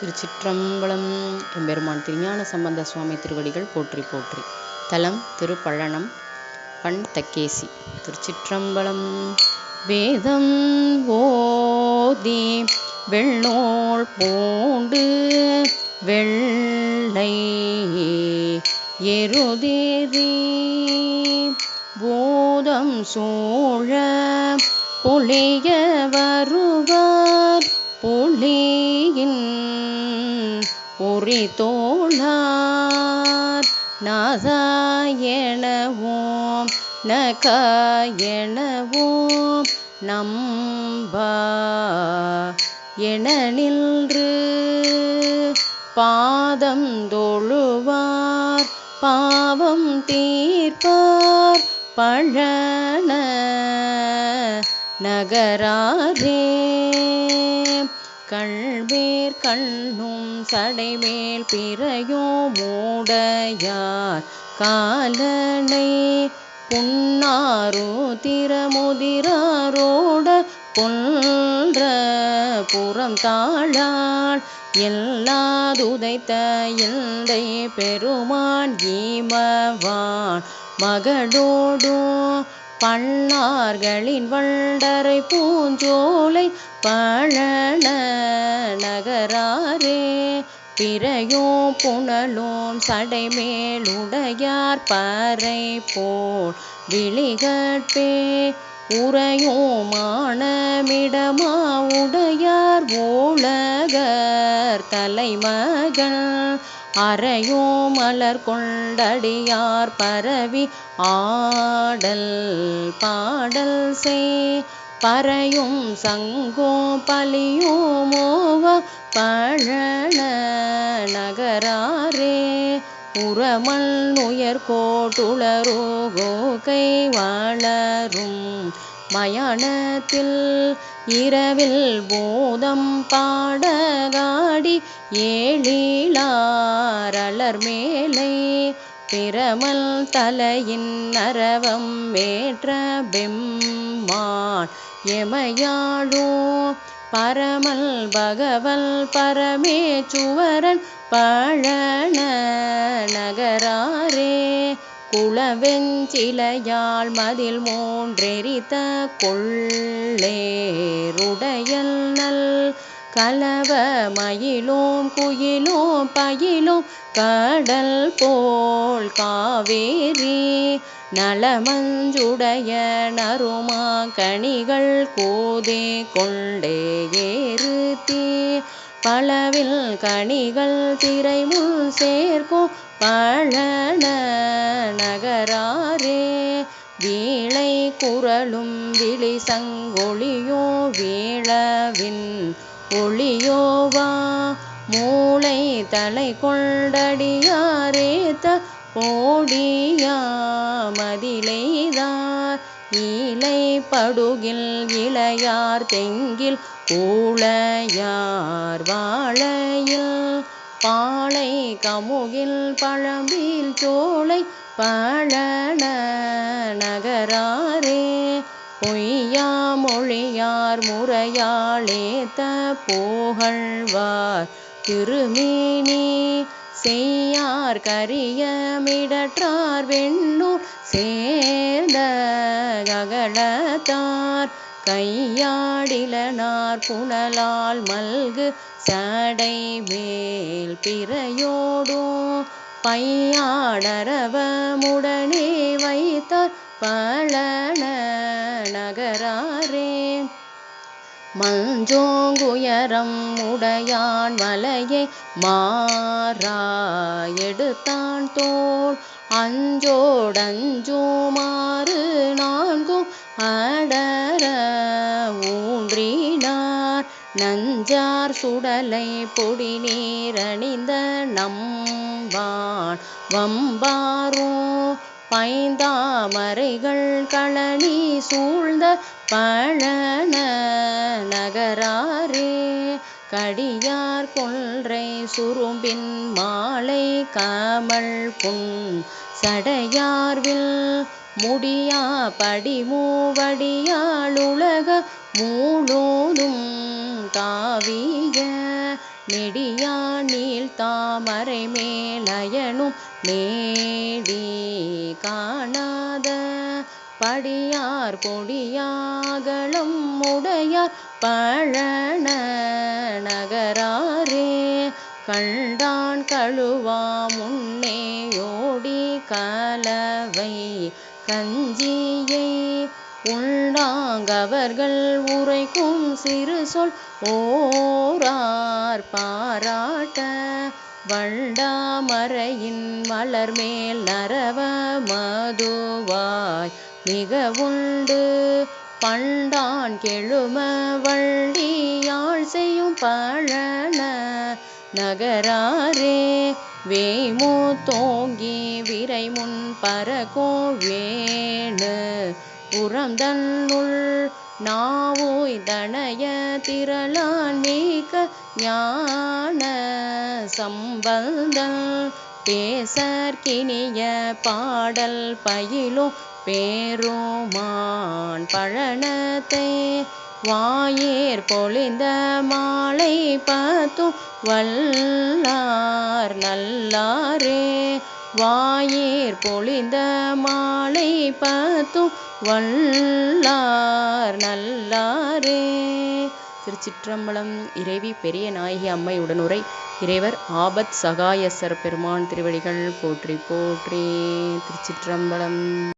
திருச்சிற்றம்பலம். எம்பெருமான் திருஞான சம்பந்த சுவாமி திருவடிகள் போற்றி போற்றி. தலம் திருப்பழனம் பண் தக்கேசி. திருச்சிற்றம்பலம். வேதம் ஓதி வெள்ளோள் பூண்டு வெள்ளை எருதேறி பூதம் சோழ பொழிய வருவார் பொழிய உரி தோளார் நாதாயனவோம் நகாயனவோம் நம்பா. என நின்று பாதம் தொழுவார். பாவம் தீர்ப்பார். பழன நகராரே கள்வேர் கண்ணும் சடைமேல் பிறையோ மூடையார். காலனை புன்னாரோ திறமுதிராரோட பொன்ற புறம் தாழாள் எல்லாதுதைத்த எந்தை பெருமான் ஈமவான். மகளோடும் பன்னார்களின் வண்டரை பூஞ்சோலை பழன நகராரே. பிறையும் புனலும் சடைமேலுடையார் பறை போல் விழிகட்பே. உறையும் மானமிடமா உடையார் ஓழகர் தலைமகள் அறையோ மலர் கொண்டடியார் பரவி ஆடல் பாடல் செய். பறையும் சங்கோ பலியோ மோவ பழன நகராரே. உரமல் உயர் கோட்டுளரோகோ கை வளரும் மயானத்தில் இரவில் பூதம் பாடகாடி ஏழிலாரலர் மேலை பிரமல் தலையின் நரவம் மேற்ற பெம்மான் எமையாழோ பரமல் பகவல் பரமேச்சுவரன் பழன நகராரே குளவெஞ்சிலையாள் மதில் மூன்றெரித்த கொள்ளேருடையல் நல் கலவ மயிலும் குயிலும் பயிலும் கடல் போல் காவேரி நலமஞ்சுடைய நறுமா கனிகள் கோதே கொண்டே ஏறுத்தீ பளவில் கனிகள் திரைமுள் சேர்க்கும் பழன நகராரே. வீளை குரலும் விழி சங்கொழியோ வீழவின் ஒளியோவா மூளை தலை கொண்டடியாரேத்த ஓடியா மதிலைதார் ஈலை படுகில் இளையார் தெங்கில் கூளையார் வாழையில் பாலை கமுகில் பழம்பில் சோலை பழன நகராரே. பொய்யா மொழியார் முறையாளேத்த போகழ்வார் திருமேனி செய்யார் கரியமிடற்றார் வெண்ணூர் சேர்ந்த ககலத்தார் கையாடிலனார் புனலால் மல்கு சடை மேல் பிறையோடும். பையாடரவமுடனே வைத்தார் பழன நகராரே மஞ்சோங்குயரம் உடையான் மலையை மாறா எடுத்தான் தோல் அஞ்சோடஞ்சுமாறு நான்கும் அடர ஊன்றினார். நஞ்சார் சுடலை பொடி நீரணிந்த நம்பான் வம்பாரோ பைந்தாமரைகள் களனி சூழ்ந்த பழன நகராரே. கடியார் கொன்றை சுரும்பின் மாலை கமல் புன் சடையார்வில் முடியா படிமூவடியாளுலக மூலோதும் காவிய நெடியானில் தாமரை மேலயனும் நேடி காணாத படியார் கொடியாகளும் உடையார் பழன நகராரே. கண்டான் கழுவா முன்னேயோடி கலவை கஞ்சியை உண்டாங்கவர்கள் உரைக்கும் சிறு சொல் ஓரார் பாராட்ட வண்டாமரையின் மலர்மேல் நரவ மதுவாய். மிக உண்டு பண்டான் கெழும வள்ளியாள் செய்யும் பழன நகராரே. வேமோ தோங்கி விரை முன் பரகோ வேணு புறந்தன்னுள் நாவோய் தனய திரளான் மீக ஞான சம்பந்தன் பேசற்கினிய பாடல் பயிலும் பேருமான் பழனத்தை வாயேர் பொழிந்த மாலை பார்த்தும் வல்லார் நல்லாரே. வாயேர் பொழிந்த மாலை பார்த்தும் வல்லார் நல்லாரே. திருச்சிற்றம்பலம் இறைவி பெரிய நாயகி அம்மை உடனுரை. இறைவர் ஆபத் சகாயசர் பெருமான் திருவடிகள் போற்றி போற்றி. திருச்சிற்றம்பலம்.